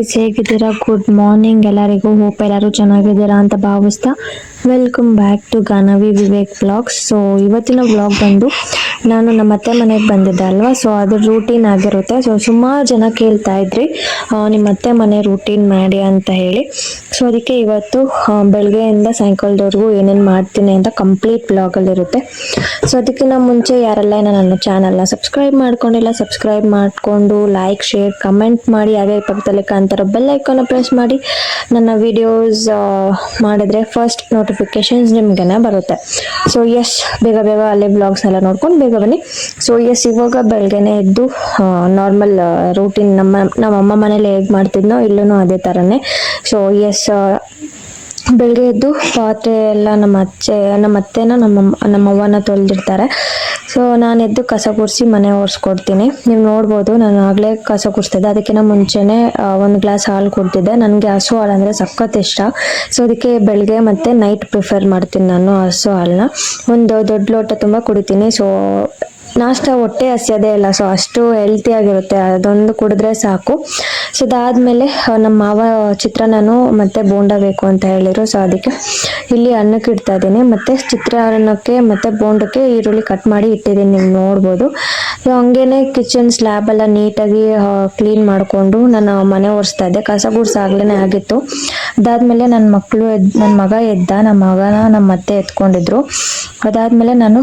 Guys ಹೇಗಿದ್ದೀರಾ good morning ಎಲ್ಲರಿಗೂ hope ಎಲ್ಲರೂ ಚೆನ್ನಾಗಿದ್ದೀರಾ ಅಂತ ಭಾವಿಸ್ತಾ welcome back to Ganavi Vivek blogs so ಇವತ್ತಿನ ಬ್ಲಾಗ್ ಬಂದು ನಾನು ನಮ್ಮ ಅತ್ತೆ ಮನೆಗೆ ಬಂದಿದ್ದೆ ಅಲ್ವಾ? ಸೊ ಅದು ರೂಟೀನ್ ಆಗಿರುತ್ತೆ. ಸೊ ಸುಮಾರು ಜನ ಕೇಳ್ತಾ ಇದ್ರಿ ನಿಮ್ಮ ಅತ್ತೆ ಮನೆ ರೂಟೀನ್ ಮಾಡಿ ಅಂತ ಹೇಳಿ. ಸೊ ಅದಕ್ಕೆ ಇವತ್ತು ಬೆಳಗ್ಗೆಯಿಂದ ಸಾಯಂಕಾಲದವರೆಗೂ ಏನೇನು ಮಾಡ್ತೀನಿ ಅಂತ ಕಂಪ್ಲೀಟ್ ಬ್ಲಾಗಲ್ಲಿರುತ್ತೆ ಸೊ ಅದಕ್ಕಿಂತ ಮುಂಚೆ ಯಾರೆಲ್ಲ ಏನೋ ನನ್ನ ಚಾನಲ್ನ ಸಬ್ಸ್ಕ್ರೈಬ್ ಮಾಡ್ಕೊಂಡಿಲ್ಲ ಸಬ್ಸ್ಕ್ರೈಬ್ ಮಾಡಿಕೊಂಡು ಲೈಕ್ ಶೇರ್ ಕಮೆಂಟ್ ಮಾಡಿ, ಹಾಗೆ ಪಕ್ಕದಲ್ಲಿ ಕಾಣ್ತಾರೋ ಬೆಲ್ ಐಕಾನ ಪ್ರೆಸ್ ಮಾಡಿ. ನನ್ನ ವಿಡಿಯೋಸ್ ಮಾಡಿದ್ರೆ ಫಸ್ಟ್ ನೋಟಿಫಿಕೇಶನ್ಸ್ ನಿಮಗೇನೆ ಬರುತ್ತೆ. ಸೊ ಎಸ್ ಬೇಗ ಬೇಗ ಅಲ್ಲೇ ಬ್ಲಾಗ್ಸ್ ಎಲ್ಲ ನೋಡ್ಕೊಂಡು ಬೇಗ ಬನ್ನಿ. ಸೊ ಎಸ್ ಇವಾಗ ಬೆಳಗ್ಗೆನೆ ಎದ್ದು ನಾರ್ಮಲ್ ರೂಟೀನ್ ನಮ್ಮ ನಮ್ಮ ಅಮ್ಮ ಮನೇಲಿ ಹೇಗೆ ಮಾಡ್ತಿದ್ನೋ ಇಲ್ಲೂ ಅದೇ ಥರನೇ ಸೊ ಎಸ್ ಬೆಳಗ್ಗೆ ಎದ್ದು ಪಾತ್ರೆ ಎಲ್ಲ ನಮ್ಮ ಅಜ್ಜೆ ನಮ್ಮ ಅತ್ತೆನ ನಮ್ಮ ನಮ್ಮ ಅವ್ವನ ತೊಳೆದಿರ್ತಾರೆ ಸೊ ನಾನು ಎದ್ದು ಕಸ ಗುಡಿಸಿ ಮನೆ ಒರೆಸ್ಕೊಡ್ತೀನಿ. ನೀವು ನೋಡ್ಬೋದು, ನಾನು ಆಗಲೇ ಕಸ ಗುಡಿಸ್ತಿದ್ದೆ ಅದಕ್ಕಿಂತ ಮುಂಚೆನೇ ಒಂದು ಗ್ಲಾಸ್ ಹಾಲು ಕೊಡ್ತಿದ್ದೆ ನನಗೆ ಹಸು ಹಾಲು ಅಂದರೆ ಸಖತ್ ಇಷ್ಟ. ಸೊ ಅದಕ್ಕೆ ಬೆಳಗ್ಗೆ ಮತ್ತು ನೈಟ್ ಪ್ರಿಫರ್ ಮಾಡ್ತೀನಿ ನಾನು ಹಸು ಹಾಲನ್ನ ಒಂದು ದೊಡ್ಡ ಲೋಟ ತುಂಬ ಕುಡಿತೀನಿ. ಸೊ ನಾಷ್ಟ ಹೊಟ್ಟೆ ಹಸಿಯೋದೇ ಇಲ್ಲ. ಸೊ ಅಷ್ಟು ಹೆಲ್ತಿ ಆಗಿರುತ್ತೆ. ಅದೊಂದು ಕುಡಿದ್ರೆ ಸಾಕು. ಸೊ ಅದಾದ್ಮೇಲೆ ನಮ್ಮ ಮಾವ ಚಿತ್ರಾನ್ನನು ಮತ್ತೆ ಬೋಂಡ ಬೇಕು ಅಂತ ಹೇಳಿದ್ರು. ಸೊ ಅದಕ್ಕೆ ಇಲ್ಲಿ ಅನ್ನಕ್ಕೆ ಇಡ್ತಾ ಇದ್ದೀನಿ. ಮತ್ತೆ ಚಿತ್ರಾನ್ನಕ್ಕೆ ಮತ್ತೆ ಬೋಂಡಕ್ಕೆ ಈರುಳ್ಳಿ ಕಟ್ ಮಾಡಿ ಇಟ್ಟಿದ್ದೀನಿ. ನೀವು ನೋಡ್ಬೋದು. ಸೊ ಹಂಗೇನೆ ಕಿಚನ್ ಸ್ಲ್ಯಾಬ್ ಎಲ್ಲ ನೀಟಾಗಿ ಕ್ಲೀನ್ ಮಾಡಿಕೊಂಡು ನಾನು ಮನೆ ಒರೆಸ್ತಾ ಇದ್ದೆ. ಕಸ ಗುಡ್ಸಾಗ್ಲೇ ಆಗಿತ್ತು. ಅದಾದ್ಮೇಲೆ ನನ್ನ ಮಕ್ಕಳು ಎದ್ ನನ್ನ ಮಗ ಎದ್ದ. ನಮ್ಮ ಮಗನ ನಮ್ಮ ಅತ್ತೆ ಎತ್ಕೊಂಡಿದ್ರು. ಅದಾದ್ಮೇಲೆ ನಾನು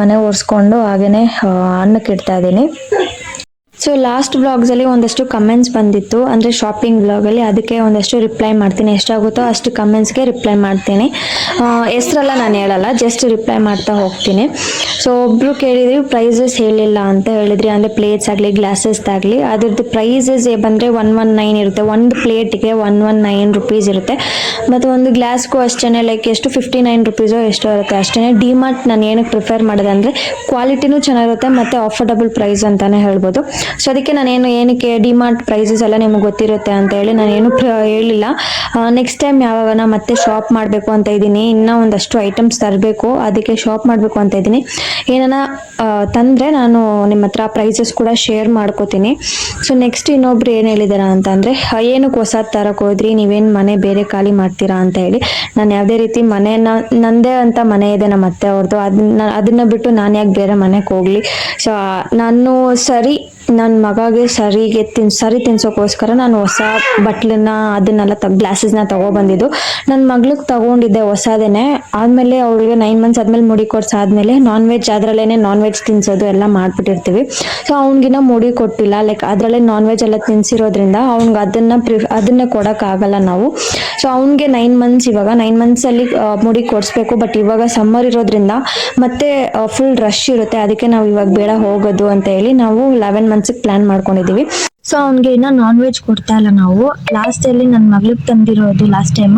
ಮನೆ ಒರೆಸ್ಕೊಂಡು ಹಾಗೇನೆ ಅನ್ನಕ್ಕೆ ಇಡ್ತಾ ಇದ್ದೀನಿ. ಸೊ ಲಾಸ್ಟ್ ಬ್ಲಾಗ್ಸಲ್ಲಿ ಒಂದಷ್ಟು ಕಮೆಂಟ್ಸ್ ಬಂದಿತ್ತು. ಅಂದರೆ ಶಾಪಿಂಗ್ ಬ್ಲಾಗಲ್ಲಿ ಅದಕ್ಕೆ ಒಂದಷ್ಟು ರಿಪ್ಲೈ ಮಾಡ್ತೀನಿ. ಎಷ್ಟಾಗುತ್ತೋ ಅಷ್ಟು ಕಮೆಂಟ್ಸ್ಗೆ ರಿಪ್ಲೈ ಮಾಡ್ತೀನಿ. ಹೆಸರೆಲ್ಲ ನಾನು ಹೇಳಲ್ಲ ಜಸ್ಟ್ ರಿಪ್ಲೈ ಮಾಡ್ತಾ ಹೋಗ್ತೀನಿ. ಸೊ ಒಬ್ಬರು ಕೇಳಿದ್ರಿ ಪ್ರೈಸಸ್ ಹೇಳಿಲ್ಲ ಅಂತ ಹೇಳಿದ್ರಿ. ಅಂದರೆ ಪ್ಲೇಟ್ಸ್ ಆಗಲಿ ಗ್ಲಾಸಸ್ದಾಗಲಿ ಅದ್ರದ್ದು ಪ್ರೈಸಸ್ ಬಂದರೆ ಒನ್ ಒನ್ ನೈನ್ ಇರುತ್ತೆ. ಒಂದು ಪ್ಲೇಟ್ಗೆ ಒನ್ ಒನ್ ನೈನ್ ರುಪೀಸ್ ಇರುತ್ತೆ. ಮತ್ತು ಒಂದು ಗ್ಲಾಸ್ಗೂ ಅಷ್ಟೇ ಲೈಕ್ ಎಷ್ಟು ಫಿಫ್ಟಿ ನೈನ್ ರುಪೀಸೋ ಎಷ್ಟೋ ಇರುತ್ತೆ. ಅಷ್ಟೇ ಡಿಮಾರ್ಟ್ ನಾನು ಏನಕ್ಕೆ ಪ್ರಿಫರ್ ಮಾಡಿದೆ ಅಂದರೆ ಕ್ವಾಲಿಟಿನೂ ಚೆನ್ನಾಗಿರುತ್ತೆ, ಮತ್ತು ಆಫರ್ಡಬಲ್ ಪ್ರೈಸ್ ಅಂತಲೇ ಹೇಳ್ಬೋದು. ಸೊ ಅದಕ್ಕೆ ನಾನೇನು ಏನಕ್ಕೆ ಡಿಮಾರ್ಟ್ ಪ್ರೈಸಸ್ ಎಲ್ಲ ನಿಮಗೆ ಗೊತ್ತಿರುತ್ತೆ ಅಂತ ಹೇಳಿ ನಾನೇನು ಪ್ರ- ಹೇಳಿಲ್ಲ. ನೆಕ್ಸ್ಟ್ ಟೈಮ್ ಯಾವಾಗ ಮತ್ತೆ ಶಾಪ್ ಮಾಡಬೇಕು ಅಂತ ಇದ್ದೀನಿ, ಇನ್ನೂ ಒಂದಷ್ಟು ಐಟಮ್ಸ್ ತರಬೇಕು, ಅದಕ್ಕೆ ಶಾಪ್ ಮಾಡಬೇಕು ಅಂತ ಇದ್ದೀನಿ. ಏನಾನ ತಂದರೆ ನಾನು ನಿಮ್ಮ ಹತ್ರ ಪ್ರೈಸಸ್ ಕೂಡ ಶೇರ್ ಮಾಡ್ಕೋತೀನಿ. ಸೊ ನೆಕ್ಸ್ಟ್ ಇನ್ನೊಬ್ರು ಏನು ಹೇಳಿದಾರ ಅಂತಂದರೆ ಏನಕ್ಕೆ ಹೊಸದು ತರಕ್ಕೆ ಹೋದ್ರಿ? ನೀವೇನು ಮನೆ ಬೇರೆ ಖಾಲಿ ಮಾಡ್ತೀರಾ ಅಂತ ಹೇಳಿ. ನಾನು ಯಾವುದೇ ರೀತಿ ಮನೆ ನಂದೇ ಅಂತ ಮನೆ ಇದೆ ನಮ್ಮ ಅತ್ತೆ ಅವ್ರದ್ದು ಅದನ್ನ ಅದನ್ನ ಬಿಟ್ಟು ನಾನು ಯಾಕೆ ಬೇರೆ ಮನೆಗೆ ಹೋಗಲಿ? ಸೊ ನಾನು ಸರಿ ನನ್ನ ಮಗಗೆ ಸರಿಗೆ ತಿನ್, ಸರಿ ತಿನ್ಸೋಕ್ಕೋಸ್ಕರ ನಾನು ಹೊಸ ಬಟ್ಲನ್ನ, ಅದನ್ನೆಲ್ಲ ತ, ಗ್ಲಾಸಸ್ನ ತಗೊಬಂದಿದ್ದು. ನನ್ನ ಮಗ್ಳಿಗೆ ತಗೊಂಡಿದ್ದೆ ಹೊಸದೇನೆ. ಆದಮೇಲೆ ಅವಳಿಗೆ ನೈನ್ ಮಂತ್ಸ್ ಆದಮೇಲೆ ಮುಡಿ ಕೊಡ್ಸಾದ್ಮೇಲೆ ನಾನ್ ವೆಜ್ ಅದರಲ್ಲೇ ನಾನ್ ವೆಜ್ ತಿನ್ಸೋದು ಎಲ್ಲ ಮಾಡಿಬಿಟ್ಟಿರ್ತೀವಿ. ಸೊ ಅವ್ನಿಗಿನ ಮುಡಿ ಕೊಟ್ಟಿಲ್ಲ. ಲೈಕ್, ಅದರಲ್ಲೇ ನಾನ್ ವೆಜ್ ಎಲ್ಲ ತಿನ್ಸಿರೋದ್ರಿಂದ ಅವ್ನಿಗೆ ಅದನ್ನು ಪ್ರಿಫ್, ಅದನ್ನೇ ಕೊಡೋಕ್ಕಾಗಲ್ಲ ನಾವು. ಸೊ ಅವ್ನಿಗೆ ನೈನ್ ಮಂತ್ಸ್ ಇವಾಗ. ನೈನ್ ಮಂತ್ಸಲ್ಲಿ ಮುಡಿ ಕೊಡಿಸ್ಬೇಕು. ಬಟ್ ಇವಾಗ ಸಮ್ಮರ್ ಇರೋದ್ರಿಂದ ಮತ್ತೆ ಫುಲ್ ರಶ್ ಇರುತ್ತೆ. ಅದಕ್ಕೆ ನಾವು ಇವಾಗ ಬೇಡ ಹೋಗೋದು ಅಂತ ಹೇಳಿ ನಾವು ಲೆವೆನ್ ಮಂತ್ಸಿಗೆ ಪ್ಲಾನ್ ಮಾಡ್ಕೊಂಡಿದ್ದೀವಿ ಸೊ ಅವ್ನಿಗೆ ಇನ್ನ ನಾನ್ ವೆಜ್ ಕೊಡ್ತಾ ಇಲ್ಲ ನಾವು. ಲಾಸ್ಟ್ ಅಲ್ಲಿ ನನ್ನ ಮಗಳಿಗೆ ತಂದಿರೋದು ಲಾಸ್ಟ್ ಟೈಮ್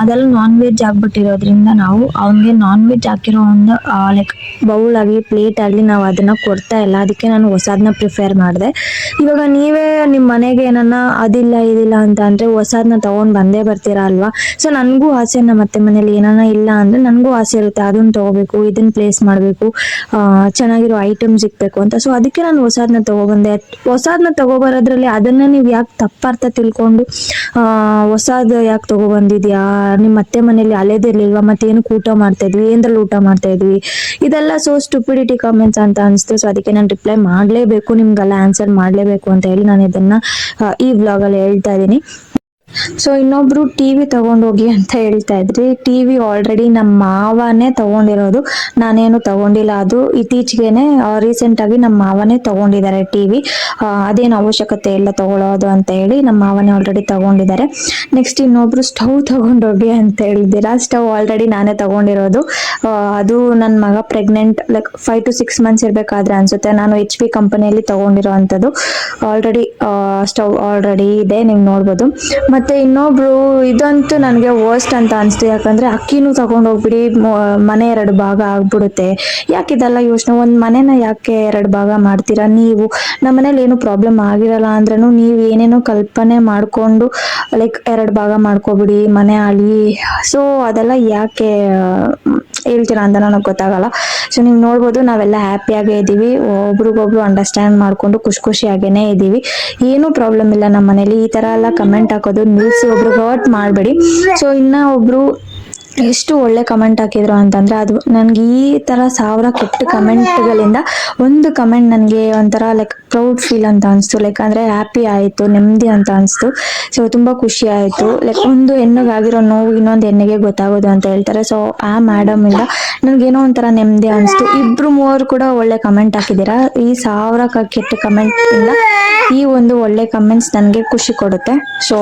ಅದೆಲ್ಲ ನಾನ್ ವೆಜ್ ಆಗ್ಬಿಟ್ಟಿರೋದ್ರಿಂದ ನಾವು ಅವನಿಗೆ ನಾನ್ ವೆಜ್ ಹಾಕಿರೋ ಒಂದು ಲೈಕ್ ಬೌಲ್ ಆಗಿ ಪ್ಲೇಟ್ ಆಗಲಿ ನಾವು ಅದನ್ನ ಕೊಡ್ತಾ ಇಲ್ಲ. ಅದಕ್ಕೆ ನಾನು ಹೊಸದನ್ನ ಪ್ರಿಫೇರ್ ಮಾಡಿದೆ. ಇವಾಗ ನೀವೇ ನಿಮ್ಮ ಮನೆಗೆ ಏನನ್ನ ಅದಿಲ್ಲ, ಇದಿಲ್ಲ ಅಂತ ಅಂದ್ರೆ ಹೊಸದನ್ನ ತಗೊಂಡ್ ಬಂದೇ ಬರ್ತೀರಾ ಅಲ್ವಾ? ಸೊ ನನಗೂ ಆಸೆ ನಮ್ಮ ಅತ್ತೆ ಮನೇಲಿ ಏನಾನ ಇಲ್ಲ ಅಂದ್ರೆ ನನಗೂ ಆಸೆ ಇರುತ್ತೆ. ಅದನ್ನ ತಗೋಬೇಕು, ಇದನ್ನ ಪ್ಲೇಸ್ ಮಾಡಬೇಕು ಚೆನ್ನಾಗಿರೋ ಐಟಮ್ ಸಿಗ್ಬೇಕು ಅಂತ. ಸೊ ಅದಕ್ಕೆ ನಾನು ಹೊಸದನ್ನ ತಗೊಬಂದೆ ಹೊಸದನ್ನ ತಗೋಬರೋದ್ರಲ್ಲಿ ಅದನ್ನ ನೀವು ಯಾಕೆ ತಪ್ಪರ್ಥ ತಿಳ್ಕೊಂಡು ಹೊಸದು ಯಾಕೆ ತಗೊಬಂದಿದ್ಯಾ? ನಿಮ್ಮ ಅತ್ತೆ ಮನೇಲಿ ಅಲೆದಿರ್ಲಿಲ್ವಾ ಮತ್ತೆ ಏನಕ್ಕೆ ಊಟ ಮಾಡ್ತಾ ಇದ್ವಿ? ಏನ್ರಲ್ಲಿ ಊಟ ಮಾಡ್ತಾ ಇದ್ವಿ? ಇದೆಲ್ಲ ಸೊ ಸ್ಟುಪಿಡಿಟಿ ಕಾಮೆಂಟ್ಸ್ ಅಂತ ಅನಿಸ್ತು. ಸೊ ಅದಕ್ಕೆ ನಾನು ರಿಪ್ಲೈ ಮಾಡಲೇಬೇಕು. ನಿಮ್ಗೆಲ್ಲ ಆನ್ಸರ್ ಮಾಡಲೇಬೇಕು ಅಂತ ಹೇಳಿ ನಾನು ಇದನ್ನ ಈ ವ್ಲಾಗಲ್ಲಿ ಹೇಳ್ತಾ ಇದ್ದೀನಿ. ಸೊ ಇನ್ನೊಬ್ರು ಟಿವಿ ತಗೊಂಡೋಗಿ ಅಂತ ಹೇಳ್ತಾ ಇದ್ರಿ. ಟಿವಿ ಆಲ್ರೆಡಿ ನಮ್ಮ ಮಾವನೇ ತಗೊಂಡಿರೋದು. ನಾನೇನು ತಗೊಂಡಿಲ್ಲ. ಅದು ಇತ್ತೀಚೆಗೆನೆ ರೀಸೆಂಟ್ ಆಗಿ ನಮ್ಮ ಮಾವನೇ ತಗೊಂಡಿದ್ದಾರೆ ಟಿವಿ ಅದೇನು ಅವಶ್ಯಕತೆ ಇಲ್ಲ ತಗೊಳ್ಳೋದು ಅಂತ ಹೇಳಿ ನಮ್ಮ ಮಾವನೇ ಆಲ್ರೆಡಿ ತಗೊಂಡಿದ್ದಾರೆ. ನೆಕ್ಸ್ಟ್ ಇನ್ನೊಬ್ರು ಸ್ಟವ್ ತಗೊಂಡೋಗಿ ಅಂತ ಹೇಳಿದ್ದೀರಾ? ಸ್ಟವ್ ಆಲ್ರೆಡಿ ನಾನೇ ತಗೊಂಡಿರೋದು. ಅದು ನನ್ನ ಮಗ pregnant like five to six months ಇರಬೇಕಾದ್ರೆ ಅನ್ಸುತ್ತೆ. ನಾನು ಎಚ್ ಪಿ ಕಂಪನಿಯಲ್ಲಿ ತಗೊಂಡಿರೋ ಅಂಥದ್ದು. ಆಲ್ರೆಡಿ ಸ್ಟವ್ ಆಲ್ರೆಡಿ ಇದೆ. ನೀವು ನೋಡ್ಬೋದು. ಮತ್ತೆ ಇನ್ನೊಬ್ರು, ಇದಂತೂ ನನಗೆ ವರ್ಸ್ಟ್ ಅಂತ ಅನಿಸ್ತು. ಯಾಕಂದ್ರೆ ಅಕ್ಕಿನೂ ತಗೊಂಡೋಗ್ಬಿಡಿ ಮನೆ ಎರಡು ಭಾಗ ಆಗ್ಬಿಡುತ್ತೆ. ಯಾಕೆ ಇದೆಲ್ಲ ಯೋಚನೆ? ಒಂದು ಮನೇನ ಯಾಕೆ ಎರಡು ಭಾಗ ಮಾಡ್ತೀರಾ? ನೀವು ನಮ್ಮ ಮನೇಲಿ ಏನು ಪ್ರಾಬ್ಲಮ್ ಆಗಿರಲ್ಲ ಅಂದ್ರೂ ನೀವು ಏನೇನೋ ಕಲ್ಪನೆ ಮಾಡಿಕೊಂಡು ಲೈಕ್ ಎರಡು ಭಾಗ ಮಾಡ್ಕೊಬಿಡಿ, ಮನೆ ಆಳಿ. ಸೊ ಅದೆಲ್ಲ ಯಾಕೆ ಹೇಳ್ತೀರಾ ಅಂತ ನನಗೆ ಗೊತ್ತಾಗಲ್ಲ. ಸೊ ನೀವು ನೋಡ್ಬೋದು ನಾವೆಲ್ಲ ಹ್ಯಾಪಿಯಾಗೇ ಇದ್ದೀವಿ. ಒಬ್ರಿಗೊಬ್ರು ಅಂಡರ್ಸ್ಟ್ಯಾಂಡ್ ಮಾಡಿಕೊಂಡು ಖುಷಿ ಖುಷಿಯಾಗೇನೆ ಇದ್ದೀವಿ. ಏನೂ ಪ್ರಾಬ್ಲಮ್ ಇಲ್ಲ ನಮ್ಮ ಮನೇಲಿ. ಈ ಥರ ಎಲ್ಲ ಕಮೆಂಟ್ ಹಾಕೋದು ನಿಲ್ಸಿ ಒಬ್ರು ಹರ್ಟ್ ಮಾಡಬೇಡಿ. ಸೊ ಇನ್ನ ಒಬ್ರು ಎಷ್ಟು ಒಳ್ಳೆ ಕಮೆಂಟ್ ಹಾಕಿದ್ರು ಅಂತಂದ್ರೆ ಅದು ನನಗೆ ಈ ತರ ಸಾವಿರ ಕೆಟ್ಟ ಕಮೆಂಟ್ಗಳಿಂದ ಒಂದು ಕಮೆಂಟ್ ನನಗೆ ಒಂಥರ ಲೈಕ್ ಪ್ರೌಡ್ ಫೀಲ್ ಅಂತ ಅನಿಸ್ತು. ಲೈಕ್ ಅಂದರೆ ಹ್ಯಾಪಿ ಆಯಿತು, ನೆಮ್ಮದಿ ಅಂತ ಅನಿಸ್ತು. ಸೊ ತುಂಬ ಖುಷಿ ಆಯಿತು. ಲೈಕ್ ಒಂದು ಹೆಣ್ಣಿಗಾಗಿರೋ ನೋವು ಇನ್ನೊಂದು ಹೆಣ್ಣಿಗೆ ಗೊತ್ತಾಗೋದು ಅಂತ ಹೇಳ್ತಾರೆ. ಸೊ ಆ ಮೇಡಮ್ ಇಂದ ನನಗೇನೋ ಒಂಥರ ನೆಮ್ಮದಿ ಅನಿಸ್ತು. ಇಬ್ಬರು ಮೂವರು ಕೂಡ ಒಳ್ಳೆ ಕಮೆಂಟ್ ಹಾಕಿದ್ದೀರಾ? ಈ ಸಾವಿರ ಕೆಟ್ಟ ಕಮೆಂಟ್ ಇಂದ ಈ ಒಂದು ಒಳ್ಳೆ ಕಮೆಂಟ್ಸ್ ನನಗೆ ಖುಷಿ ಕೊಡುತ್ತೆ. ಸೊ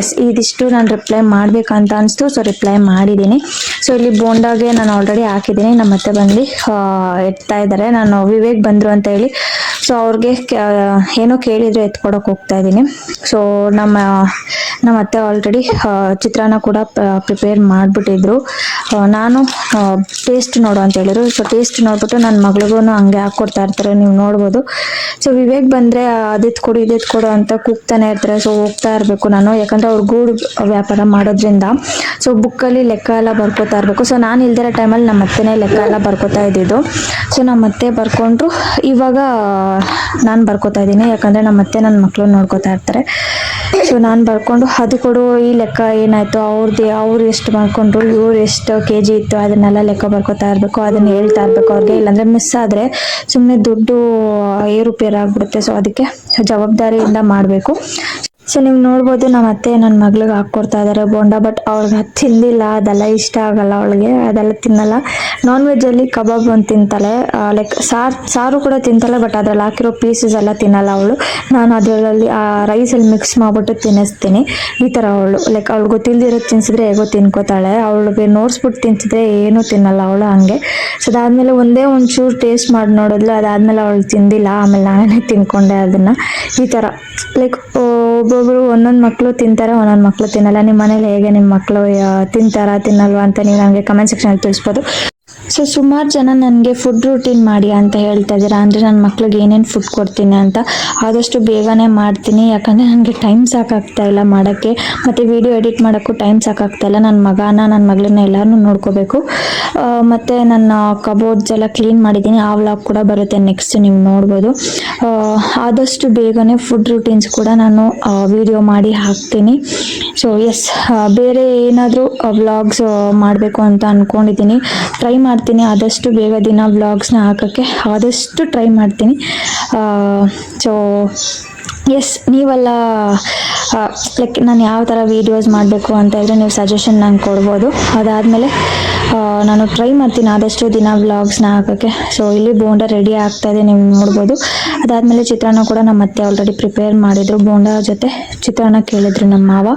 ಎಸ್ ಇದಿಷ್ಟು ನಾನು ರಿಪ್ಲೈ ಮಾಡಬೇಕಂತ ಅನಿಸ್ತು. ಸೊ ರಿಪ್ಲೈ ಮಾಡಿದ್ದೀನಿ. ಸೊ ಇಲ್ಲಿ ಬೋಂಡಾಗೆ ನಾನು ಆಲ್ರೆಡಿ ಹಾಕಿದ್ದೀನಿ. ನಮ್ಮ ಮತ್ತೆ ಬಂದು ಎತ್ತಾ ಇದ್ದಾರೆ. ನಾನು ವಿವೇಕ್ ಬಂದರು ಅಂತ ಹೇಳಿ. ಸೊ ಅವ್ರಿಗೆ ಏನೋ ಕೇಳಿದ್ರೆ ಎತ್ಕೊಡೋಕೆ ಹೋಗ್ತಾ ಇದ್ದೀನಿ. ಸೊ ನಮ್ಮ ನಮ್ಮ ಅತ್ತೆ ಆಲ್ರೆಡಿ ಚಿತ್ರಾನ್ನ ಕೂಡ ಪ್ರಿಪೇರ್ ಮಾಡಿಬಿಟ್ಟಿದ್ರು. ನಾನು ಟೇಸ್ಟ್ ನೋಡು ಅಂತ ಹೇಳಿದ್ರು. ಸೊ ಟೇಸ್ಟ್ ನೋಡ್ಬಿಟ್ಟು ನನ್ನ ಮಗಳಿಗೂ ಹಂಗೆ ಹಾಕ್ಕೊಡ್ತಾ ಇರ್ತಾರೆ. ನೀವು ನೋಡ್ಬೋದು. ಸೊ ವಿವೇಕ್ ಬಂದರೆ ಅದಿತ್ ಕೊಡು, ಇದಿತ್ ಕೊಡು ಅಂತ ಕೂಗ್ತಾನೆ ಇರ್ತಾರೆ. ಸೊ ಹೋಗ್ತಾ ಇರಬೇಕು ನಾನು. ಯಾಕಂದರೆ ಅವ್ರು ಗೂಡು ವ್ಯಾಪಾರ ಮಾಡೋದ್ರಿಂದ. ಸೊ ಬುಕ್ಕಲ್ಲಿ ಲೆಕ್ಕ ಎಲ್ಲ ಬರ್ಕೋತಾ ಇರಬೇಕು. ಸೊ ನಾನು ಇಲ್ದಿರೋ ಟೈಮಲ್ಲಿ ನಮ್ಮ ಅತ್ತೆನೇ ಲೆಕ್ಕ ಎಲ್ಲ ಬರ್ಕೋತಾ ಇದ್ದಿದ್ದು. ಸೊ ನಮ್ಮ ಅತ್ತೆ ಬರ್ಕೊಂಡ್ರು. ಇವಾಗ ನಾನು ಬರ್ಕೋತಾ ಇದ್ದೀನಿ ಯಾಕಂದರೆ ನಮ್ಮ ಅತ್ತೆ ನನ್ನ ಮಕ್ಕಳು ನೋಡ್ಕೋತಾ ಇರ್ತಾರೆ. ಸೊ ನಾನು ಬರ್ಕೊಂಡು ಅದು ಕೊಡು, ಈ ಲೆಕ್ಕ ಏನಾಯಿತು ಅವ್ರದ್ದು ಅವ್ರು ಎಷ್ಟು ಮಾಡ್ಕೊಂಡ್ರು, ಇವ್ರು ಎಷ್ಟು ಕೆ ಜಿ ಇತ್ತು, ಅದನ್ನೆಲ್ಲ ಲೆಕ್ಕ ಬರ್ಕೋತಾ ಇರಬೇಕು, ಅದನ್ನ ಹೇಳ್ತಾ ಇರಬೇಕು ಅವ್ರಿಗೆ. ಇಲ್ಲಾಂದರೆ ಮಿಸ್ ಆದರೆ ಸುಮ್ಮನೆ ದುಡ್ಡು ಏರುಪೇರಾಗ್ಬಿಡುತ್ತೆ. ಸೊ ಅದಕ್ಕೆ ಜವಾಬ್ದಾರಿಯಿಂದ ಮಾಡಬೇಕು. ಸೊ ನೀವು ನೋಡ್ಬೋದು ನಮ್ಮ ಅತ್ತೆ ನನ್ನ ಮಗಳಿಗೆ ಹಾಕ್ಕೊಡ್ತಾ ಇದ್ದಾರೆ ಬೋಂಡ ಬಟ್ ಅವ್ಳಿಗೆ ಅದು ತಿಂದಿಲ್ಲ, ಅದೆಲ್ಲ ಇಷ್ಟ ಆಗಲ್ಲ ಅವಳಿಗೆ, ಅದೆಲ್ಲ ತಿನ್ನಲ್ಲ. ನಾನ್ ವೆಜ್ಜಲ್ಲಿ ಕಬಾಬ್ ಒಂದು ತಿಂತಾಳೆ ಲೈಕ್ ಸಾರು ಸಾರು ಕೂಡ ತಿಂತಾಳೆ ಬಟ್ ಅದ್ರಲ್ಲಿ ಹಾಕಿರೋ ಪೀಸಸ್ ಎಲ್ಲ ತಿನ್ನಲ್ಲ ಅವಳು. ನಾನು ಅದರಲ್ಲಿ, ಆ ರೈಸಲ್ಲಿ ಮಿಕ್ಸ್ ಮಾಡ್ಬಿಟ್ಟು ತಿನ್ನಿಸ್ತೀನಿ. ಈ ಥರ ಅವಳು ಲೈಕ್ ಅವಳು ಗೊತ್ತಿಲ್ದಿರೋದು ತಿನ್ಸಿದ್ರೆ ಹೇಗೋ ತಿನ್ಕೋತಾಳೆ. ಅವಳಿಗೆ ನೋಡ್ಸ್ಬಿಟ್ಟು ತಿನ್ಸಿದ್ರೆ ಏನೂ ತಿನ್ನಲ್ಲ ಅವಳು ಹಂಗೆ. ಸೊ ಅದಾದಮೇಲೆ ಒಂದೇ ಒಂಚೂರು ಚೂರು ಟೇಸ್ಟ್ ಮಾಡಿ ನೋಡಿದ್ಲು, ಅದಾದಮೇಲೆ ಅವಳು ತಿಂದಿಲ್ಲ, ಆಮೇಲೆ ನಾನೇ ತಿನ್ಕೊಂಡೆ ಅದನ್ನು. ಈ ಥರ ಲೈಕ್ ಒಬ್ಬೊಬ್ರು ಒಂದೊಂದು ಮಕ್ಕಳು ತಿಂತಾರೆ, ಒಂದೊಂದು ಮಕ್ಕಳು ತಿನ್ನಲ್ಲ. ನಿಮ್ಮ ಮನೇಲಿ ಹೇಗೆ ನಿಮ್ಮ ಮಕ್ಕಳು ತಿಂತಾರಾ, ತಿನ್ನಲ್ವಾ ಅಂತ ನೀವು ನನಗೆ ಕಮೆಂಟ್ ಸೆಕ್ಷನಲ್ಲಿ ತಿಳಿಸ್ಬೋದು. ಸೊ ಸುಮಾರು ಜನ ನನಗೆ ಫುಡ್ ರೂಟೀನ್ ಮಾಡಿ ಅಂತ ಹೇಳ್ತಾ ಇದ್ದೀರಾ ಅಂದರೆ ನನ್ನ ಮಕ್ಳಿಗೆ ಏನೇನು ಫುಡ್ ಕೊಡ್ತೀನಿ ಅಂತ ಆದಷ್ಟು ಬೇಗನೆ ಮಾಡ್ತೀನಿ. ಯಾಕಂದರೆ ನನಗೆ ಟೈಮ್ ಸಾಕಾಗ್ತಾ ಇಲ್ಲ ಮಾಡೋಕ್ಕೆ. ಮತ್ತು ವಿಡಿಯೋ ಎಡಿಟ್ ಮಾಡೋಕ್ಕೂ ಟೈಮ್ ಸಾಕಾಗ್ತಾ ಇಲ್ಲ. ನನ್ನ ಮಗನ ನನ್ನ ಮಗಳನ್ನ ಎಲ್ಲರೂ ನೋಡ್ಕೋಬೇಕು. ಮತ್ತು ನನ್ನ ಕಬೋರ್ಡ್ಸ್ ಎಲ್ಲ ಕ್ಲೀನ್ ಮಾಡಿದ್ದೀನಿ. ಆ ವ್ಲಾಗ್ ಕೂಡ ಬರುತ್ತೆ ನೆಕ್ಸ್ಟ್ ನೀವು ನೋಡ್ಬೋದು. ಆದಷ್ಟು ಬೇಗನೆ ಫುಡ್ ರೂಟೀನ್ಸ್ ಕೂಡ ನಾನು ವಿಡಿಯೋ ಮಾಡಿ ಹಾಕ್ತೀನಿ. ಸೊ ಎಸ್ ಬೇರೆ ಏನಾದರೂ ವ್ಲಾಗ್ಸ್ ಮಾಡಬೇಕು ಅಂತ ಅಂದ್ಕೊಂಡಿದ್ದೀನಿ ಟ್ರೈ ಮಾಡ್ತೀನಿ. ಆದಷ್ಟು ಬೇಗ ದಿನ ವ್ಲಾಗ್ಸ್ನ ಹಾಕೋಕ್ಕೆ ಆದಷ್ಟು ಟ್ರೈ ಮಾಡ್ತೀನಿ. ಸೊ ಎಸ್ ನೀವೆಲ್ಲ ಲೈಕ್ ನಾನು ಯಾವ ಥರ ವೀಡಿಯೋಸ್ ಮಾಡಬೇಕು ಅಂತ ಇದ್ರೆ ನೀವು ಸಜೆಷನ್ ನಂಗೆ ಕೊಡ್ಬೋದು. ಅದಾದಮೇಲೆ ನಾನು ಟ್ರೈ ಮಾಡ್ತೀನಿ ಆದಷ್ಟು ದಿನ ವ್ಲಾಗ್ಸ್ನ ಹಾಕೋಕ್ಕೆ. ಸೊ ಇಲ್ಲಿ ಬೋಂಡ ರೆಡಿ ಆಗ್ತಾ ಇದೆ, ನೀವು ನೋಡ್ಬೋದು. ಅದಾದಮೇಲೆ ಚಿತ್ರಾನ್ನ ಕೂಡ ನಮ್ಮ ಅತ್ತೆ ಆಲ್ರೆಡಿ ಪ್ರಿಪೇರ್ ಮಾಡಿದರು. ಬೋಂಡ ಜೊತೆ ಚಿತ್ರಾನ್ನ ಕೇಳಿದ್ರು ನಮ್ಮ ಮಾವ.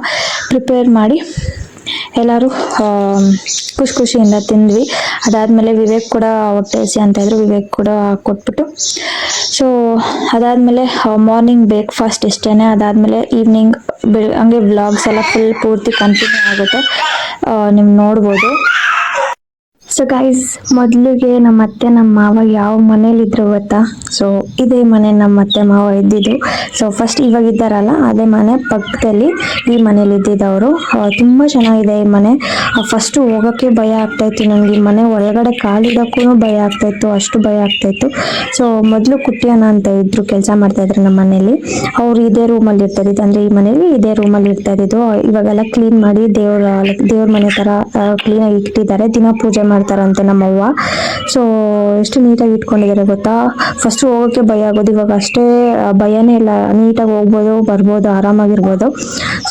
ಪ್ರಿಪೇರ್ ಮಾಡಿ ಎಲ್ಲರೂ ಖುಷಿ ಖುಷಿಯಿಂದ ತಿಂದ್ವಿ. ಅದಾದಮೇಲೆ ವಿವೇಕ್ ಕೂಡ ಹೊಟ್ಟೆ ಹಸಿ ಅಂತ ಇದ್ರು, ವಿವೇಕ್ ಕೂಡ ಕೊಟ್ಬಿಟ್ಟು. ಸೊ ಅದಾದಮೇಲೆ ಮಾರ್ನಿಂಗ್ ಬ್ರೇಕ್ಫಾಸ್ಟ್ ಇಷ್ಟೇ ಅದಾದಮೇಲೆ ಈವ್ನಿಂಗ್ ಹಂಗೆ ವ್ಲಾಗ್ಸ್ ಎಲ್ಲ ಫುಲ್ ಪೂರ್ತಿ ಕಂಟಿನ್ಯೂ ಆಗುತ್ತೆ. ನೀವು ನೋಡ್ಬೋದು. ಸೊ ಗೈಸ್ ಮೊದಲಿಗೆ ನಮ್ಮ ಅತ್ತೆ, ನಮ್ಮ ಮಾವ ಯಾವ ಮನೇಲಿದ್ರು ಗೊತ್ತಾ? ಸೊ ಇದೇ ಮನೆ ನಮ್ಮ ಅತ್ತೆ, ಮಾವ ಇದ್ದಿದ್ದು. ಸೊ ಫಸ್ಟ್ ಇವಾಗ ಇದ್ದಾರಲ್ಲ, ಅದೇ ಮನೆ ಪಕ್ಕದಲ್ಲಿ ಈ ಮನೇಲಿ ಇದ್ದಿದ್ದವರು ತುಂಬ ಚೆನ್ನಾಗಿದೆ ಈ ಮನೆ. ಫಸ್ಟು ಹೋಗೋಕ್ಕೆ ಭಯ ಆಗ್ತಾಯಿತ್ತು ನನಗೆ ಈ ಮನೆ ಒಳಗಡೆ ಕಾಲಿಡೋಕ್ಕೂ ಭಯ ಆಗ್ತಾಯಿತ್ತು ಅಷ್ಟು ಭಯ ಆಗ್ತಾಯಿತ್ತು ಸೊ ಮೊದಲು ಕುಟ್ಟಿಯನ ಅಂತ ಇದ್ರು ಕೆಲಸ ಮಾಡ್ತಾ ಇದ್ರು ನಮ್ಮ ಮನೇಲಿ. ಅವರು ಇದೇ ರೂಮಲ್ಲಿ ಇರ್ತಾ ಇದ್ದಿದ್ದು. ಅಂದರೆ ಈ ಮನೇಲಿ ಇದೇ ರೂಮಲ್ಲಿ ಇರ್ತಾ ಇದ್ದಿದ್ದು. ಇವಾಗೆಲ್ಲ ಕ್ಲೀನ್ ಮಾಡಿ ದೇವ್ರ ದೇವ್ರ ಮನೆ ಥರ ಕ್ಲೀನಾಗಿ ಇಟ್ಟಿದ್ದಾರೆ. ದಿನ ಪೂಜೆ ಮಾಡ್ತಾರಂತೆ ನಮ್ಮವ್ವ. ಸೊ ಎಷ್ಟು ನೀಟಾಗಿ ಇಟ್ಕೊಂಡಿದ್ದಾರೆ ಗೊತ್ತಾ? ಫಸ್ಟು ಹೋಗೋಕ್ಕೆ ಭಯ ಆಗೋದು, ಇವಾಗ ಅಷ್ಟೇ ಭಯನೇ ಇಲ್ಲ. ನೀಟಾಗಿ ಹೋಗ್ಬೋದು, ಬರ್ಬೋದು, ಆರಾಮಾಗಿರ್ಬೋದು.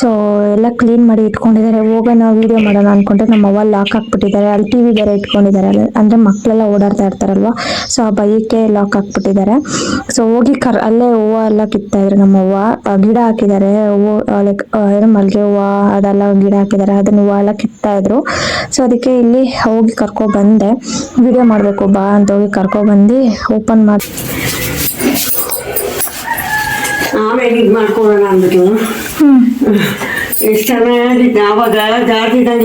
ಸೊ ಎಲ್ಲ ಕ್ಲೀನ್ ಮಾಡಿ ಇಟ್ಕೊಂಡಿದ್ದಾರೆ. ಹೋಗೋಣ ವಿಡಿಯೋ ಮಾಡೋಣ ಅಂದ್ಕೊಂಡ್ರೆ ನಮ್ಮವ್ವ ಲಾಕ್ ಹಾಕ್ಬಿಟ್ಟಿದ್ದಾರೆ. ಅಲ್ಲಿ ಟಿ ವಿ ಬೇರೆ ಇಟ್ಕೊಂಡಿದ್ದಾರೆ. ಅಂದರೆ ಮಕ್ಕಳೆಲ್ಲ ಓಡಾಡ್ತಾ ಇರ್ತಾರಲ್ವ? ಸೊ ಆ ಭಯಕ್ಕೆ ಲಾಕ್ ಹಾಕ್ಬಿಟ್ಟಿದ್ದಾರೆ. ಸೊ ಹೋಗಿ ಕರ್, ಅಲ್ಲೇ ಹೂವು ಎಲ್ಲ ಕಿತ್ತಾಯಿದ್ರು ನಮ್ಮವ್ವ. ಗಿಡ ಹಾಕಿದ್ದಾರೆ. ಹೂವು ಲೈಕ್ ಏನು ಮಲ್ಲಿಗೆ ಹೂವು, ಅದೆಲ್ಲ ಗಿಡ ಹಾಕಿದ್ದಾರೆ. ಅದನ್ನ ಹೂವು ಎಲ್ಲ ಕಿತ್ತಾ ಇದ್ರು. ಸೊ ಅದಕ್ಕೆ ಇಲ್ಲಿ ಹೋಗಿ ಕರ್ಕೊ ಬಂದೆ. ವಿಡಿಯೋ ಮಾಡಬೇಕು ಬಾ ಅಂತ ಹೋಗಿ ಕರ್ಕೊ ಬಂದು ಓಪನ್ ಮಾಡಿ ಆಮೇಲೆ ಇದು ಮಾಡ್ಕೊಳ್ಳೋಣ ಅಂದ್ಬಿಟ್ಟು. ಎಷ್ಟು ಚೆನ್ನಾಗಿತ್ತು ಆವಾಗ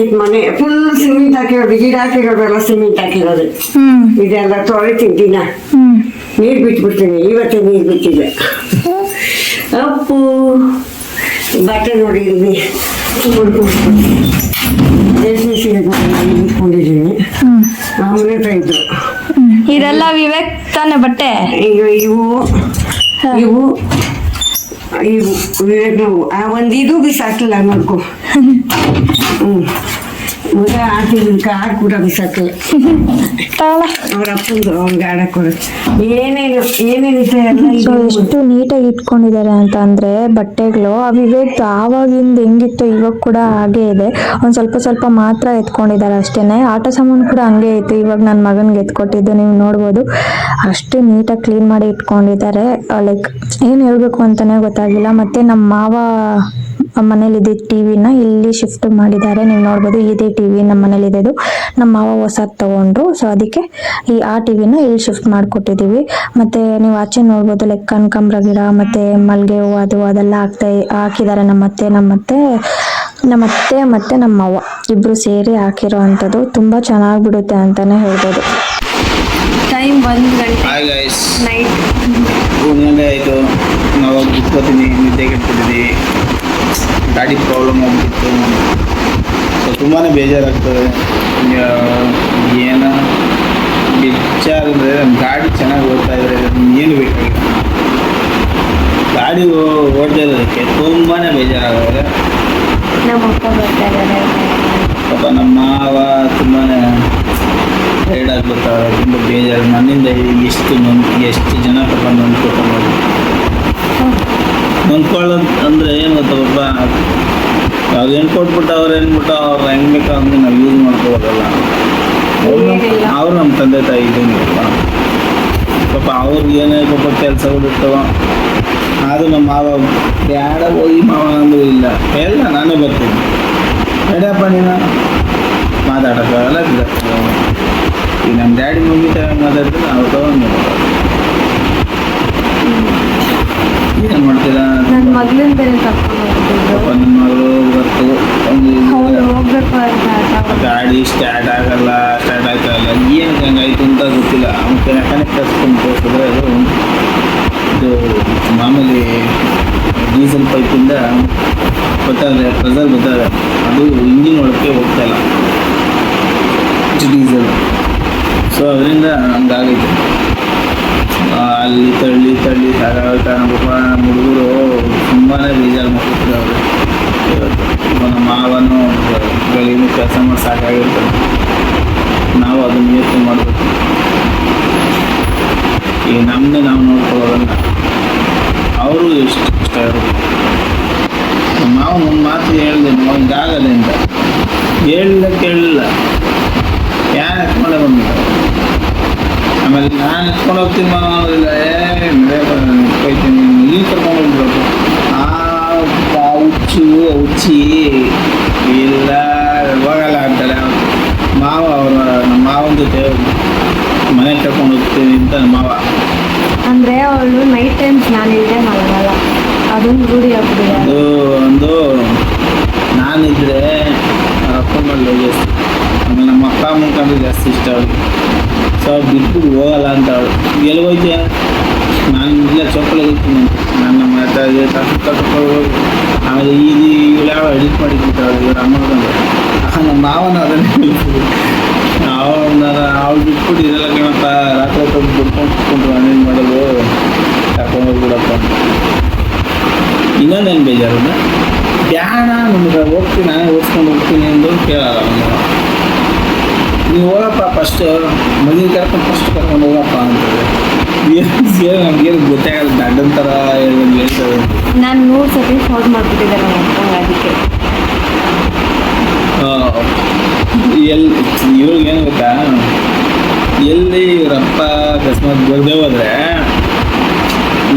ಇದು ಮನೆ ಫುಲ್ ಸಿಮೆಂಟ್ ಹಾಕಿರೋದು ಗಿಡ ಹಾಕಿರೋದೆಲ್ಲ ಸಿಮೆಂಟ್ ಹಾಕಿರೋದು. ಇದೆಲ್ಲ ತೊಳಿತೀನಿ ದಿನ. ನೀರು ಬಿಟ್ಬಿಡ್ತೀನಿ ಇವತ್ತೇ ನೀರು ಬಿಟ್ಟಿದೆ. ಅಪ್ಪು ಬಟ್ಟೆ ನೋಡಿ ಇಲ್ಲಿ. ಇಟ್ಕೊಂಡಿದ್ದೀನಿ ಇದ್ರು ಇದೆಲ್ಲ ವಿವೇಕ್ ತಾನೆ ಬಟ್ಟೆ? ಈಗ ಇವು ಇವು ಇವು ವಿವೇಕ್ ಒಂದಿದು ಆ ಒಂದು ಇದು ಬಿಸಾಕ್ಲಿಲ್ಲ ನೋಡ್ಕೊ. ಹ್ಞೂ ಮಗ ಅವ್ರ ಅಪ್ಪಂದು ಅವ್ನಿಗೆ ಆಡಕ್ ಕೊಡೋದು. ಏನೇನು ಏನೇನಿದೆ ಸೊ ಎಷ್ಟು ನೀಟಾಗಿ ಇಟ್ಕೊಂಡಿದ್ದಾರೆ ಅಂತ ಅಂದ್ರೆ ಬಟ್ಟೆಗಳು ಆ ವಿವೇಕ್ ಆವಾಗಿಂದ ಹೆಂಗಿತ್ತು ಇವಾಗ ಕೂಡ ಹಾಗೆ ಇದೆ. ಒಂದ್ ಸ್ವಲ್ಪ ಸ್ವಲ್ಪ ಮಾತ್ರ ಎತ್ಕೊಂಡಿದ್ದಾರೆ ಅಷ್ಟೇನೆ. ಆಟ ಸಾಮಾನು ಕೂಡ ಹಂಗೆ ಇತ್ತು ಇವಾಗ ನನ್ನ ಮಗನ್ಗೆ ಎತ್ಕೊಟ್ಟಿದ್ದು ನೀವು ನೋಡ್ಬೋದು. ಅಷ್ಟು ನೀಟಾಗಿ ಕ್ಲೀನ್ ಮಾಡಿ ಇಟ್ಕೊಂಡಿದ್ದಾರೆ. ಲೈಕ್ ಏನ್ ಹೇಳ್ಬೇಕು ಅಂತಾನೆ ಗೊತ್ತಾಗಿಲ್ಲ. ಮತ್ತೆ ನಮ್ಮ ಮಾವ ಮನೇಲಿ ಇದ್ದಿದ್ದ ಟಿವಿನ ಇಲ್ಲಿ ಶಿಫ್ಟ್ ಮಾಡಿದ್ದಾರೆ ನೀವು ನೋಡ್ಬೋದು ಇದೇ ಟಿವಿ ನಮ್ಮ ಮನೇಲಿ ಇದ್ದು ನಮ್ಮ ಮಾವ ಹೊಸದ್ ತಗೊಂಡ್ರು ಸೊ ಅದಕ್ಕೆ ಈ ಆ ಟಿವಿನ ಇಲ್ಲಿ ಶಿಫ್ಟ್ ಮಾಡಿಕೊಟ್ಟಿದ್ದೀವಿ ಮತ್ತೆ ನೀವು ಆಚೆ ನೋಡ್ಬೋದು ಲೈಕ್ ಕನಕಾಂಬ್ರ ಗಿಡ ಮತ್ತೆ ಮಲ್ಗೆ ಹೂವು ಅದು ಅದೆಲ್ಲ ಹಾಕ್ತಾ ಹಾಕಿದ್ದಾರೆ ನಮ್ಮ ಅತ್ತೆ ನಮ್ಮ ಅತ್ತೆ ನಮ್ಮ ಅತ್ತೆ ಮತ್ತೆ ನಮ್ಮ ಅವ್ವ ಇಬ್ರು ಸೇರಿ ಹಾಕಿರೋ ಅಂಥದ್ದು ತುಂಬಾ ಚೆನ್ನಾಗಿ ಬಿಡುತ್ತೆ ಅಂತಾನೆ ಹೇಳ್ಬೋದು ಟೈಮ್ ಒಂದು ಗಂಟೆ ನೈಟ್ ಆಯಿತು ನಾವು ನಿದ್ದೆ ಕೆಡ್ತಿದ್ದೀವಿ ಗಾಡಿ ಪ್ರಾಬ್ಲಮ್ ಆಗಿತ್ತು. ಸೊ ತುಂಬಾ ಬೇಜಾರಾಗ್ತದೆ. ಏನು? ವಿಚಾರ ಅಂದರೆ ನಮ್ಮ ಗಾಡಿ ಚೆನ್ನಾಗಿ ಓಡ್ತಾ ಇದ್ರೆ ಏನು ಬೇಕಾಗಿಲ್ಲ ಗಾಡಿ ಓಡ್ತಾ ಇರೋದಕ್ಕೆ ತುಂಬಾ ಬೇಜಾರಾಗಿದೆ ಪಾಪ ನಮ್ಮ ಮಾವ ತುಂಬಾ ಟೈರ್ಡ್ ಆಗ್ಬಿಡ್ತಾರೆ. ತುಂಬ ಬೇಜಾರು. ನನ್ನಿಂದ ಎಷ್ಟು ನೊಂದು ಎಷ್ಟು ಜನ ಪಾಪ ನೊಂದ್ಕೊತಾರೆ ನೊಂದ್ಕೊಳ್ಳೋದು ಅಂದರೆ ಏನು ಗೊತ್ತಪ್ಪ ಪಾಪ ಅವ್ರು ಏನು ಕೊಟ್ಬಿಟ್ಟು ಅವ್ರು ಏನ್ಬಿಟ್ಟು ಅವ್ರು ಹೆಂಗೆ ಬೇಕೋ ಹಂಗೆ ನಾವು ಯೂಸ್ ಮಾಡ್ಕೋಬೋದಲ್ಲ. ಅವ್ರು ನಮ್ಮ ತಂದೆ ತಾಯಿ ಇದ್ದಂಗೆ ಪಾಪ ಅವ್ರಿಗೆ ಏನೇ ಪಾಪ ಕೆಲಸಗಳು ಇರ್ತವ. ಆದರೂ ನಮ್ಮ ಮಾವ ಬ್ಯಾಡ ಹೋಗಿ ಮಾವ ಅಂದ್ರೂ ಇಲ್ಲ. ಎಲ್ಲ ನಾನೇ ಬರ್ತೀನಿ. ಬೇಡಪ್ಪ ನೀನು. ಮಾತಾಡೋಕ್ಕಾಗಲ್ಲ ಈಗ ನಮ್ಮ ಡ್ಯಾಡಿ ಮಮ್ಮಿ ತ ಮಾತಾಡಿದ್ರೆ ನಾವು ತಗೊಂಡು ಏನು ಮಾಡ್ತೀರಾ ನನ್ನ ಮಗಳನ್ನ ಬೇರೆ ಕರ್ಕೊಂಡು ಗಾಡಿ ಸ್ಟಾರ್ಟ್ ಆಗಲ್ಲ ಸ್ಟಾರ್ಟ್ ಆಗ್ತಾಯಿಲ್ಲ ಏನು ಹಂಗಾಯ್ತು ಅಂತ ಗೊತ್ತಿಲ್ಲ. ಅವಕ್ಕೆ ಮೆಕ್ಯಾನಿಕ್ ತರಿಸ್ಕೊಂಡು ತೋರಿಸಿದ್ರೆ ಅದು ಇದು ಮಾಮೂಲಿ ಡೀಸೆಲ್ ಪೈಪಿಂದ ಗೊತ್ತಾಗಿದೆ ಪ್ರೆಸರ್ ಗೊತ್ತಾಗಿದೆ ಅದು ಇಂಜಿನ್ ಒಳಕ್ಕೆ ಹೋಗ್ತಾ ಇಲ್ಲ. ಡೀಸೆಲ್ ಸೊ ಅದರಿಂದ ಹಂಗಾಗೈತೆ. ಅಲ್ಲಿ ತಳ್ಳಿ ತಳ್ಳಿ ತಗೊಳ್ತಾ ನಮ್ಮ ನಮ್ಮ ಹುಡುಗರು ತುಂಬಾ ಬೇಜಾರು ಮಾಡಿದ್ರು ಅವರು. ನಮ್ಮ ಮಾವನು ಬೆಳಿಗ್ಗೆ ಕೆಲಸ ಮಾಡಿ ಸಾಕಾಗಿರ್ತಾರೆ ನಾವು ಅದನ್ನ ಯೋಚನೆ ಮಾಡಬೇಕು. ಈಗ ನಮ್ಮನ್ನೇ ನಾವು ನೋಡ್ಕೊಳ್ಳೋದನ್ನ. ಅವರು ಎಷ್ಟು ಕಷ್ಟ ಇರೋದು. ಮಾವನ ಒಂದು ಮಾತು ಹೇಳಿದೆ ಹಿಂಗಾಗದೆ ಅಂತ ಹೇಳಿಲ್ಲ ಕೇಳಲಿಲ್ಲ. ಯಾರು ಎತ್ಕೊಂಡೆ ಬಂದ್ಬಿಟ್ಟು ಆಮೇಲೆ ನಾನು ಎತ್ಕೊಂಡು ಹೋಗ್ತೀನಿ ಮಾವ ಅನ್ನೋದಿಲ್ಲ ಏ ಹೋಗ್ತೀನಿ ಇಲ್ಲಿ ಕರ್ಕೊಂಡು ಹೋಗ್ಬಿಡ್ಬೇಕು ಆ ಆ ಹುಚ್ಚು ಹುಚ್ಚಿ ಇಲ್ಲ ಹೋಗಲ್ಲ ಅಂತಾರೆ ಮಾವ ಅವರ ನಮ್ಮ ಮಾವನ ಜೊತೆ ಮನೆಗೆ ಕರ್ಕೊಂಡು ಹೋಗ್ತೀನಿ ಅಂತ ನಮ್ಮ ಮಾವ. ಅಂದ್ರೆ ಅವಳು ನೈಟ್ ಟೈಮ್ಸ್ ನಾನು ಇಲ್ಲದೆ ಮಲಗಲ್ಲ ಅದೊಂದು ರೂಢಿ ಆಗ್ಬಿಟ್ಟಿದೆ. ಅದು ಒಂದು ನಾನಿದ್ರೆ ಅಪ್ಪ ಮೇಲೆ ಅಮ್ಮಂಕಂದ್ರೆ ಜಾಸ್ತಿ ಇಷ್ಟ ಅವಳಿಗೆ ಸೊ ಬಿಟ್ಟು ಹೋಗಲ್ಲ ಅಂತ ಅವಳು. ಎಲ್ಲಿ ನಾನು ಇಲ್ಲ ಚೊಕ್ಕಲೆ ಹೋಗ್ತೀನಿ ನನ್ನ ಮಾತಾ ತಗೊಂಡು ಆಮೇಲೆ ಈಗ ಯಾವ ಎಡಿಟ್ ಮಾಡಿಬಿಟ್ಟು ಇವ್ರ ಅಮ್ಮ ಬಂದು. ನಮ್ಮ ಮಾವನ ಅದನ್ನೇ ಹೇಳ್ತಿದ್ರು. ಅವ್ಳು ಅವಳು ಬಿಟ್ಬಿಟ್ಟು ಇದೆಲ್ಲ ಕಣಪ್ಪ ರಾತ್ರಿ ಹೊತ್ತು ಬಿಟ್ಕೊಂಡು ಕುತ್ಕೊಂಡು ಅನೇನು ಮಾಡೋದು. ತಕೊಂಡು ಹೋಗ್ಬಿಡಪ್ಪ ಇನ್ನೊಂದೇನು ಬೇಜಾರು ಬ್ಯಾಣ ನಮ್ಗೆ ಹೋಗ್ತೀನಿ, ನಾನೇ ಓಡಿಸ್ಕೊಂಡು ಹೋಗ್ತೀನಿ ಎಂದು ಕೇಳಲ್ಲ ಅವನು. ಫಸ್ಟ್ ಮಗಿನ ಕರ್ಕೊಂಡು ಫಸ್ಟ್ ಕರ್ಕೊಂಡು ಹೋಗಪ್ಪ ಅಂತೇಳಿ ಏನು ನಮ್ಗೇನು ಗೊತ್ತಾಗಲ್ಲ ದಡ್ಡನ ಥರ ಹೇಳ್ತಾರೆ ನಾನು ನೂರು ಸತಿ ಫೋನ್ ಮಾಡ್ಬಿಟ್ಟಿದ್ದೆ ನಮ್ಮ ಅಪ್ಪಂಗೆ ಅದಕ್ಕೆ ಎಲ್ಲಿ ಇವ್ರಿಗೆ ಏನು ಗೊತ್ತಾ? ಎಲ್ಲಿ ಇವರಪ್ಪ ಅಕಸ್ಮಾತ್ ಬರ್ದೇ ಹೋದ್ರೆ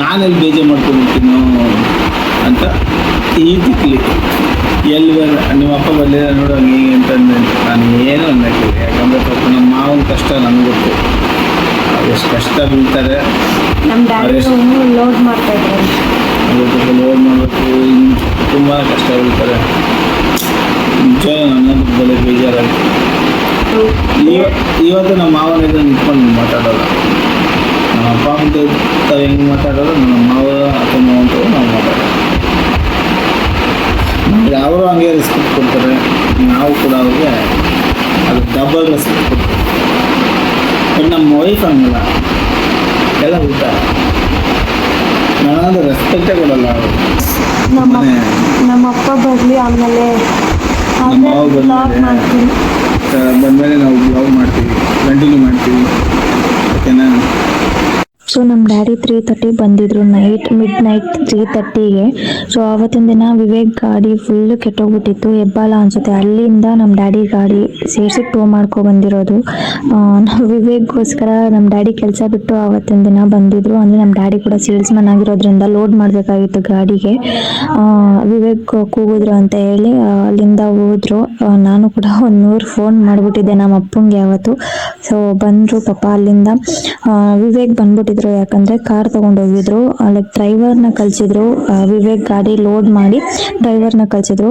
ನಾನೆಲ್ಲಿ ಬೇಜಾರು ಮಾಡ್ಕೊಂಡ್ಬಿಡ್ತೀನೋ ಅಂತ ಈ ದಿಕ್ಕಲಿಕ್ಕೆ ಎಲ್ಲಿ ನಿಮ್ಮ ಅಪ್ಪ ಬರಲಿಲ್ಲ ನೋಡು ಹಂಗೆ ಹಿಂಗೆ ಅಂತಂದು ನಾನು ಏನು ಅನ್ನಕ್ಕಿಲ್ಲ. ಯಾಕಂದ್ರೆ ಪಾಪ ನಮ್ಮ ಮಾವನ ಕಷ್ಟ ನನಗೆ ಗೊತ್ತು. ಎಷ್ಟು ಕಷ್ಟ ಬೀಳ್ತಾರೆ. ಲೋಡ್ ಮಾಡಬೇಕು. ತುಂಬ ಕಷ್ಟ ಬೀಳ್ತಾರೆ. ನಿಜ ನನ್ನ ಬೆಲೆ ಇವತ್ತು ನಮ್ಮ ಮಾವನ ಎದುರು ನಿಂತ್ಕೊಂಡು ಮಾತಾಡೋಲ್ಲ. ನಮ್ಮ ಅಪ್ಪ ಅಂತ ಹೆಂಗೆ ಮಾತಾಡೋದು ನಮ್ಮ ಮಾವ ಅಪ್ಪ ಮಾವ ನಾವು ಕೂಡ ಅವ್ರಿಗೆ ಅದು ಡಬಲ್ ರೆಸ್ಪೆಕ್ಟ್ ಕೊಡ್ತೀವಿ. ಬಟ್ ನಮ್ಮ ವೈಫ್ ಹಂಗಲ್ಲ. ಎಲ್ಲ ಊಟ. ನಾನು ರೆಸ್ಪೆಕ್ಟೇ ಕೊಡಲ್ಲ ಅವರು. ನಮ್ಮ ನಮ್ಮ ಅಪ್ಪ ಬರಲಿ ಆಮೇಲೆ ನಮ್ಮ ಬಂದ್ಮೇಲೆ ಮಾಡ್ತೀನಿ. ಬಂದಮೇಲೆ ನಾವು ಬ್ಲಾಗ್ ಮಾಡ್ತೀವಿ. ಕಂಟಿನ್ಯೂ ಮಾಡ್ತೀವಿ. ಓಕೆನಾ ಸೊ ನಮ್ಮ ಡ್ಯಾಡಿ ತ್ರೀ ತರ್ಟಿ ಬಂದಿದ್ರು. ನೈಟ್ ಮಿಡ್ ನೈಟ್ ತ್ರೀ ತರ್ಟಿಗೆ ಸೊ ಆವತ್ತಿನ ದಿನ ವಿವೇಕ್ ಗಾಡಿ ಫುಲ್ ಕೆಟ್ಟೋಗ್ಬಿಟ್ಟಿತ್ತು. ಹೆಬ್ಬಾಲ ಅನ್ಸುತ್ತೆ. ಅಲ್ಲಿಂದ ನಮ್ಮ ಡ್ಯಾಡಿ ಗಾಡಿ ಸೇರಿಸಿ ಟೋ ಮಾಡ್ಕೊ ಬಂದಿರೋದು. ನಾವು ವಿವೇಕ್ಗೋಸ್ಕರ ನಮ್ಮ ಡ್ಯಾಡಿ ಕೆಲಸ ಬಿಟ್ಟು ಆವತ್ತಿನ ದಿನ ಬಂದಿದ್ರು. ಅಂದರೆ ನಮ್ಮ ಡ್ಯಾಡಿ ಕೂಡ ಸೇಲ್ಸ್ಮನ್ ಆಗಿರೋದ್ರಿಂದ ಲೋಡ್ ಮಾಡಬೇಕಾಗಿತ್ತು ಗಾಡಿಗೆ. ವಿವೇಕ್ ಕೂಗಿದ್ರು ಅಂತ ಹೇಳಿ ಅಲ್ಲಿಂದ ಹೋದ್ರು. ನಾನು ಕೂಡ ಒಂದು ನೂರು ಫೋನ್ ಮಾಡಿಬಿಟ್ಟಿದ್ದೆ ನಮ್ಮ ಅಪ್ಪಂಗೆ ಯಾವತ್ತು ಸೊ ಬಂದರು ಪಾಪ ಅಲ್ಲಿಂದ. ವಿವೇಕ್ ಬಂದ್ಬಿಟ್ಟಿದ್ರು. ಯಾಕಂದ್ರೆ ಕಾರ್ ತಗೊಂಡು ಹೋಗಿದ್ರು ಲೈಕ್ ಡ್ರೈವರ್ನ ಕಳ್ಸಿದ್ರು ವಿವೇಕ್ ಗಾಡಿ ಲೋಡ್ ಮಾಡಿ ಡ್ರೈವರ್ನ ಕಳ್ಸಿದ್ರು.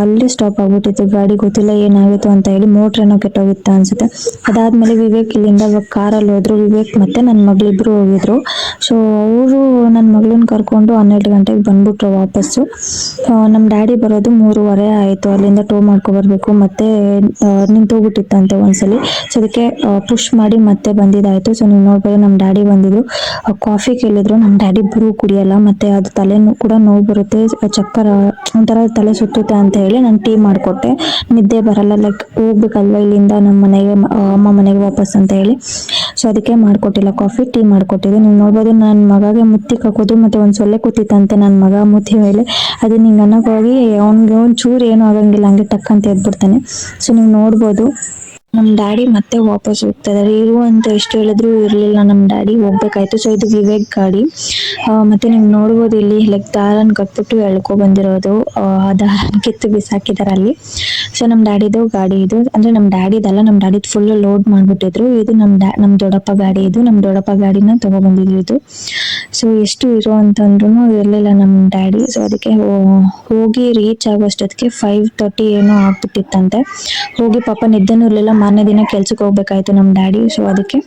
ಅಲ್ಲಿ ಸ್ಟಾಪ್ ಆಗ್ಬಿಟ್ಟಿತ್ತು, ಗಾಡಿ ಗೊತ್ತಿಲ್ಲ ಏನಾಗಿತ್ತು ಅಂತ ಹೇಳಿ ಮೋಟ್ರ್ ಏನೋ ಕೆಟ್ಟೋಗಿತ್ತು ಅನ್ಸುತ್ತೆ. ಅದಾದ್ಮೇಲೆ ವಿವೇಕ್ ಇಲ್ಲಿಂದ ಕಾರಲ್ಲಿ ಹೋದ್ರು, ವಿವೇಕ್ ಮತ್ತೆ ನನ್ನ ಮಗಳಿಬ್ರು ಹೋಗಿದ್ರು. ಸೊ ಅವರು ನನ್ನ ಮಗಳನ್ನ ಕರ್ಕೊಂಡು ಹನ್ನೆರಡು ಗಂಟೆಗೆ ಬಂದ್ಬಿಟ್ರು ವಾಪಸ್ಸು. ನಮ್ಮ ಡ್ಯಾಡಿ ಬರೋದು ಮೂರುವರೆ ಆಯಿತು, ಅಲ್ಲಿಂದ ಟೋ ಮಾಡ್ಕೊಬರ್ಬೇಕು ಮತ್ತೆ ನಿಂತೋಗ್ಬಿಟ್ಟಿತ್ತಂತೆ ಒಂದ್ಸಲಿ. ಸೊ ಅದಕ್ಕೆ ಪುಷ್ ಮಾಡಿ ಮತ್ತೆ ಬಂದಿದ್ದಾಯ್ತು. ಸೊ ನೀವು ನೋಡ್ಬೋದು ನಮ್ಮ ಡ್ಯಾಡಿ ಬಂದಿದ್ರು. ಕಾಫಿ ಕೇಳಿದ್ರು ನಮ್ಮ ಡ್ಯಾಡಿ ಬ್ರೂ ಕುಡಿಯಲ್ಲ, ಮತ್ತೆ ಅದು ತಲೆ ಕೂಡ ನೋವು ಬರುತ್ತೆ ಚಕ್ಕರ ಒಂಥರ ತಲೆ ಸುತ್ತುತ್ತೆ ಅಂತ ಹೇಳಿ ನಾನು ಟೀ ಮಾಡಿಕೊಟ್ಟೆ. ನಿದ್ದೆ ಬರಲ್ಲ ಲೈಕ್ ಹೋಗ್ಬೇಕಲ್ವ ಇಲ್ಲಿಂದ ನಮ್ಮ ಮನೆಗೆ ಅಮ್ಮ ಮನೆಗೆ ವಾಪಸ್ ಅಂತ ಹೇಳಿ. ಸೊ ಅದಕ್ಕೆ ಮಾಡ್ಕೊಟ್ಟಿಲ್ಲ ಕಾಫಿ ಟೀ ಮಾಡ್ಕೊಟ್ಟಿದ್ದೆ ನೀವು ನೋಡ್ಬೋದು ನನ್ನ ಮಗಗೆ ಮುತ್ತಿ ಹಾಕೋದು, ಮತ್ತೆ ಒಂದು ಸೊಳ್ಳೆ ಕೂತಿತ್ತಂತೆ ನನ್ನ ಮಗ ಮುತ್ತಿ ಮೇಲೆ. ಅದೇ ನಿಂಗೆ ಅನ್ನೋಕ್ಕೋಗಿ ಅವ್ನಿಗೆ ಒಂದು ಚೂರು ಏನೂ ಆಗಂಗಿಲ್ಲ, ಹಂಗೆ ಟಕ್ ಅಂತ ಎದ್ಬಿಡ್ತಾನೆ. ಸೊ ನೀವು ನೋಡ್ಬೋದು ನಮ್ಮ ಡ್ಯಾಡಿ ಮತ್ತೆ ವಾಪಸ್ ಹೋಗ್ತಾ ಇದಾರೆ ಅಂತ ಎಷ್ಟು ಹೇಳಿದ್ರು ಇರಲಿಲ್ಲ ನಮ್ ಡ್ಯಾಡಿ, ಹೋಗ್ಬೇಕಾಯ್ತು. ಸೊ ಇದು ವಿವೇಕ್ ಗಾಡಿ. ಮತ್ತೆ ನೀವು ನೋಡ್ಬೋದು ಇಲ್ಲಿ ಲೈಕ್ ದಾರನ್ ಕಟ್ಬಿಟ್ಟು ಎಳ್ಕೊ ಬಂದಿರೋದು. ದಾರನ್ ಕಿತ್ತು ಬಿಸಾಕಿದಾರೆ ಅಲ್ಲಿ. ಸೊ ನಮ್ ಡ್ಯಾಡಿದು ಗಾಡಿ ಇದು. ಅಂದ್ರೆ ನಮ್ಮ ಡ್ಯಾಡಿದಲ್ಲ ನಮ್ಮ ಡ್ಯಾಡಿದ್ ಫುಲ್ ಲೋಡ್ ಮಾಡ್ಬಿಟ್ಟಿದ್ರು. ಇದು ನಮ್ ಡ್ಯಾ ನಮ್ಮ ದೊಡ್ಡಪ್ಪ ಗಾಡಿ ಇದು. ನಮ್ ದೊಡ್ಡಪ್ಪ ಗಾಡಿನ ತಗೊಬಂದಿದ್ರು ಇದು. ಸೊ ಎಷ್ಟು ಇರೋ ಅಂತಂದ್ರೂ ಇರಲಿಲ್ಲ ನಮ್ಮ ಡ್ಯಾಡಿ. ಸೊ ಅದಕ್ಕೆ ಹೋಗಿ ರೀಚ್ ಆಗೋಷ್ಟೊತ್ತಿಗೆ ಫೈವ್ ತರ್ಟಿ ಏನೋ ಆಗ್ಬಿಟ್ಟಿತ್ತಂತೆ. ಹೋಗಿ ಪಾಪ ನಿದ್ದೆನೂ ಇರಲಿಲ್ಲ. ಮಾರನೇ ದಿನ ಕೆಲ್ಸಕ್ಕೆ ಹೋಗ್ಬೇಕಾಯ್ತು ನಮ್ಮ ಡ್ಯಾಡಿ ಸೊ ಅದಕ್ಕೆ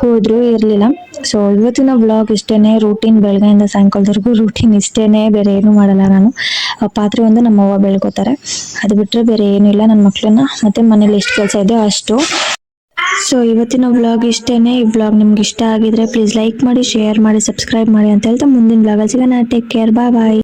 ಹೋದ್ರು, ಇರಲಿಲ್ಲ. ಸೊ ಇವತ್ತಿನ ಬ್ಲಾಗ್ ಇಷ್ಟೇ ರೂಟೀನ್ ಬೆಳಗ್ಗೆಯಿಂದ ಸಾಯಂಕಾಲದವರೆಗೂ ರೂಟೀನ್ ಇಷ್ಟೇ ಬೇರೆ ಏನು ಮಾಡಲ್ಲ ನಾನು. ಪಾತ್ರೆ ಒಂದು ನಮ್ಮ ಅವ್ವ ಬೆಳ್ಕೋತಾರೆ. ಅದು ಬಿಟ್ಟರೆ ಬೇರೆ ಏನೂ ಇಲ್ಲ ನನ್ನ ಮಕ್ಕಳನ್ನ ಮತ್ತೆ ಮನೇಲಿ ಎಷ್ಟು ಕೆಲಸ ಇದೆಯೋ ಅಷ್ಟು. ಸೊ ಇವತ್ತಿನ ಬ್ಲಾಗ್ ಇಷ್ಟೇ ಈ ಬ್ಲಾಗ್ ನಿಮ್ಗೆ ಇಷ್ಟ ಆಗಿದ್ರೆ ಪ್ಲೀಸ್ ಲೈಕ್ ಮಾಡಿ ಶೇರ್ ಮಾಡಿ ಸಬ್ಸ್ಕ್ರೈಬ್ ಮಾಡಿ ಅಂತ ಹೇಳ್ತಾ ಮುಂದಿನ ಬ್ಲಾಗಲ್ಲಿ ಸಿಗೋಣ. ಟೇಕ್ ಕೇರ್ ಬಾಯ್ ಬಾಯ್